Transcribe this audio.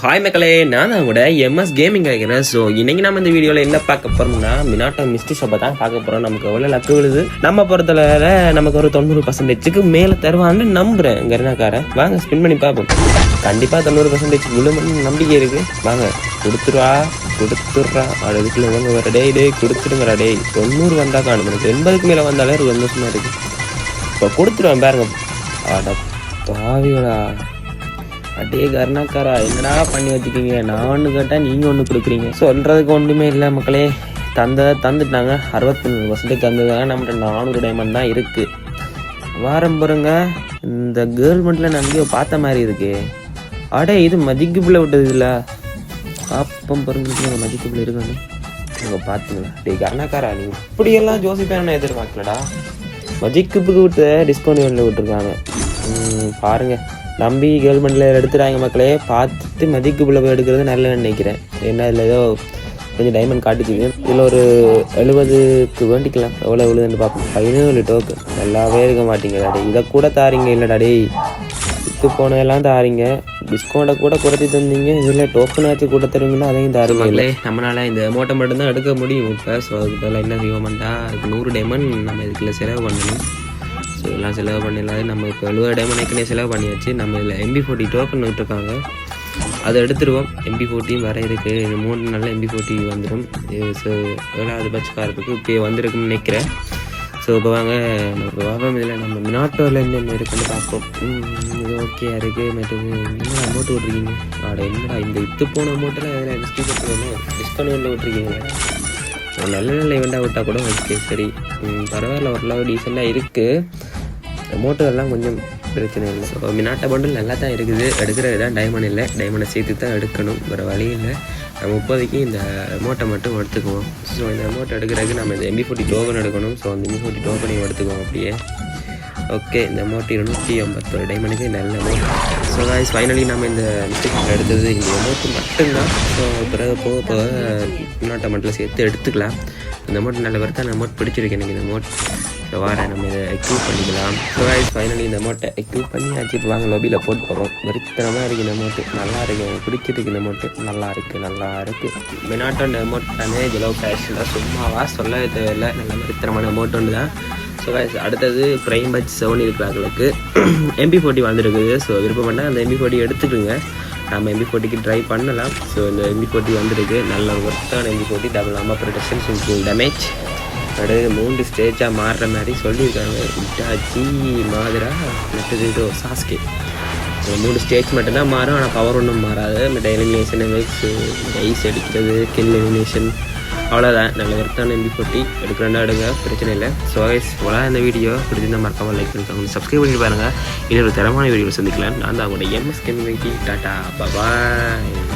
Hi மக்களே. நான் தான் கூட எம்எஸ் கேமிங் ஆகிறேன் ஸோ இன்னைக்கு நம்ம இந்த வீடியோவில் என்ன பார்க்க போறோம்னா மினாட்டோ மிஸ்டி ஷாப்பை தான் பார்க்க போகிறோம் நமக்கு எவ்வளோ லக்கு விழுது? நம்ம பொறுத்தளவில் நமக்கு ஒரு தொண்ணூறு பர்சன்டேஜுக்கு மேலே தருவான்னு நம்புகிறேன் கருணாக்காரன் வாங்க ஸ்பின் பண்ணி பார்ப்போம். கண்டிப்பாக தொண்ணூறு பர்சன்டேஜ் விழுமன்னு நம்பிக்கை இருக்குது வாங்க கொடுத்துருவா கொடுத்துட்றா. அதுக்குள்ளே வாங்க வர டேய் டேய் கொடுத்துருங்கடா டேய். தொண்ணூறு வந்தால் காணும். எனக்கு எண்பதுக்கு மேலே வந்தாலே ஒரு சந்தோஷமாக இருக்குது இப்போ கொடுத்துருவேன் பாருங்க. அட பாவிகளா. அடே கருணாக்காரா என்னடா பண்ணி வச்சுக்கீங்க நான் ஒன்று கேட்டால் நீங்கள் ஒன்று கொடுக்குறீங்க. சொல்கிறதுக்கு ஒன்றுமே இல்லை மக்களே. தந்த தந்துட்டாங்க. அறுபத்தொன்று பர்சன்டேஜ் தந்ததுக்காக நம்மகிட்ட நானூறு டைமண்ட் தான் இருக்குது வாரம் பாருங்க. இந்த கவர்மெண்ட்டில் நான் எங்கேயோ பார்த்த மாதிரி இருக்கு. அடே இது மதிக்குப்பில் விட்டது இல்லை. பாப்பம் பாருங்க மதிக்குப்பில் இருக்கணும் நீங்கள் பார்த்துங்களா டேய் கர்ணாக்காரா நீ இப்படியெல்லாம் ஜோசிப்பேன் நான் எதிர்பார்க்கலடா. மஜிக்குப்புக்கு விட்டு டிஸ்கவுண்ட் வேண்டில் விட்டுருக்காங்க. பாருங்கள் நம்பி கவர்மெண்ட்டில் எடுத்துகிறாங்க மக்களே பார்த்துட்டு மதிக்கு பிள்ளை எடுக்கிறது நல்லதுன்னு நினைக்கிறேன். ஏன்னா இதில் ஏதோ கொஞ்சம் டைமண்ட் காட்டுச்சுங்க இதில் ஒரு எழுபதுக்கு வேண்டிக்கலாம். எவ்வளோ விழுதுன்னு பார்ப்போம். பதினேழு டோக்கு நல்லாவே இருக்க மாட்டீங்க. டாடி இதை கூட தாரீங்க இல்லை டாடி விற்று போனதெல்லாம் தாரீங்க. டிஸ்கவுண்ட்டை கூட குறைச்சி தந்தீங்க. இதில் டோக்கனாச்சும் கூட தருவீங்கன்னா அதையும் தாருங்க. இல்லை நம்மளால் இந்த அமௌண்ட்டை மட்டும்தான் எடுக்க முடியும். இப்போ ஸோ அதுக்கு பதிலாக என்ன செய்வோம்டா அதுக்கு நூறு டைமண்ட் நம்ம இதுக்குள்ள செலவு பண்ணணும். ஸோ எல்லாம் செலவு பண்ணிடலாம். நம்ம இப்போ எழுபது டைமண்ட் ஏற்கனவே செலவு பண்ணியாச்சு. நம்ம இதில் எம்பி ஃபோர்ட்டி டோக்கன் விட்டுருக்காங்க அதை எடுத்துருவோம். எம்பி ஃபோர்ட்டியும் வர இருக்குது இந்த மூணு நாளில் எம்பி ஃபோர்ட்டி வந்துடும் ஸோ ஏழாவது பட்ச காரத்துக்கு இப்போ வந்திருக்குன்னு நினைக்கிறேன். ஸோ இப்போ வாங்க நமக்கு வாபம் இதில் நம்ம மினாட்டோவில் என்னென்ன இருக்குன்னு பார்ப்போம். இது ஓகே இருக்குது மற்றது என்ன அமௌண்ட் விட்ருக்கீங்க அட என்னடா இந்த வித்து போன அமௌண்ட்டில் அதில் டிஸ்கவுண்ட் பண்ணணும் டிஸ்கவுண்ட் விட்ருக்கீங்க ஒரு நல்ல நல்ல இவெண்ட்டாக விட்டால் கூட ஓகே சரி. பரவாயில்ல. ஓரளவு டீசெண்டாக இருக்குது அமௌண்ட்டு எல்லாம் கொஞ்சம் பிரச்சனை இல்லை. ஸோ மினாட்டா பண்டில் நல்லா தான் இருக்குது. எடுக்கிறது தான் டைமண்ட் இல்லை. டைமண்டை சேர்த்து தான் எடுக்கணும். வேறு வழி இல்லை. நம்ம இப்போதைக்கு இந்த மோட்டை மட்டும் எடுத்துக்குவோம். ஸோ இந்த மோட்டை எடுக்கிறதுக்கு நம்ம இந்த எம்பி ஃபோர்ட்டி டோக்கன் எடுக்கணும். ஸோ அந்த எம்பி ஃபோர்ட்டி டோக்கனையும் எடுத்துக்குவோம் அப்படியே. ஓகே இந்த அமௌண்ட் இருநூற்றி ஐம்பத்தொரு டைமண்டுக்கு நல்ல ஸோ காய்ஸ் ஃபைனலி நம்ம இந்த மிஸ்டேக் எடுத்தது இந்த மோட்டு மட்டும்தான். ஸோ பிறகு போக போக மின்னாட்டை மட்டும் சேர்த்து எடுத்துக்கலாம். இந்த அமௌண்ட் நல்ல வருத்தம் அந்த மோட் பிடிச்சிருக்கேன் எனக்கு இந்த மோட் ஸோ வார நம்ம இதை எக்யூப் பண்ணிக்கலாம். ஸோ காய்ஸ் ஃபைனலி இந்த அமௌண்ட்டை எக்யூப் பண்ணி வச்சுட்டு வாங்க லொபியில் போட்டு போகிறோம் வெறித்தனமாக இருக்குது இந்த அமௌண்ட்டு நல்லா இருக்கு எனக்கு பிடிச்சிருக்கு இந்த அமௌண்ட்டு நல்லா இருக்குது நல்லா இருக்குது மினாட்டோ இந்த அமௌண்ட் தானே ஜெலோ கேஷில் சும்மாவா சொல்லவே தேவையில்லை. நல்ல வெறித்தனமான அமௌண்ட் ஒன்று தான். ஸோ guys, அடுத்தது ப்ரைம் பட்ச் செவன் இருக்கிறவங்களுக்கு எம்பி ஃபோர்ட்டி வந்துருக்குது. ஸோ விருப்பம் பண்ணால் அந்த எம்பி ஃபோர்ட்டி எடுத்துக்கோங்க. நம்ம எம்பி போட்டிக்கு ட்ரை பண்ணலாம். ஸோ இந்த எம்பி போட்டி வந்திருக்கு. நல்ல ஒர்த்தான எம்பி போட்டி டபுள் ஆமாம் ப்ரொடக்ஷன் டேமேஜ் அடுத்து மூன்று ஸ்டேஜாக மாறுற மாதிரி சொல்லியிருக்காங்க. இட்டாச்சி மாதிரா மற்றது இதோ சாஸ்கே. இந்த மூணு ஸ்டேஜ் மட்டும்தான் மாறும். ஆனால் பவர் ஒன்றும் மாறாது. மற்ற எலிமினேஷன் எஃபெக்ட்ஸு ஐஸ் அடிக்கிறது கில் எலிமினேஷன் அவ்வளோதான் நல்ல ஒர்த்தான எம்பி போட்டி. எடுக்கிறேன்னா எடுங்க. பிரச்சனை இல்லை. ஸோ அவ்வளோ இந்த வீடியோ பிடிச்சிருந்தால் மறக்காமல் லைக் பண்ணிக்கோங்க சப்ஸ்கிரைப் பண்ணி பாருங்கள் இன்னொரு தரமான வீடியோ சந்திக்கலாம். நான் தான் உங்களோட எம்எஸ் கம்யூனிட்டி டாட்டா பாய்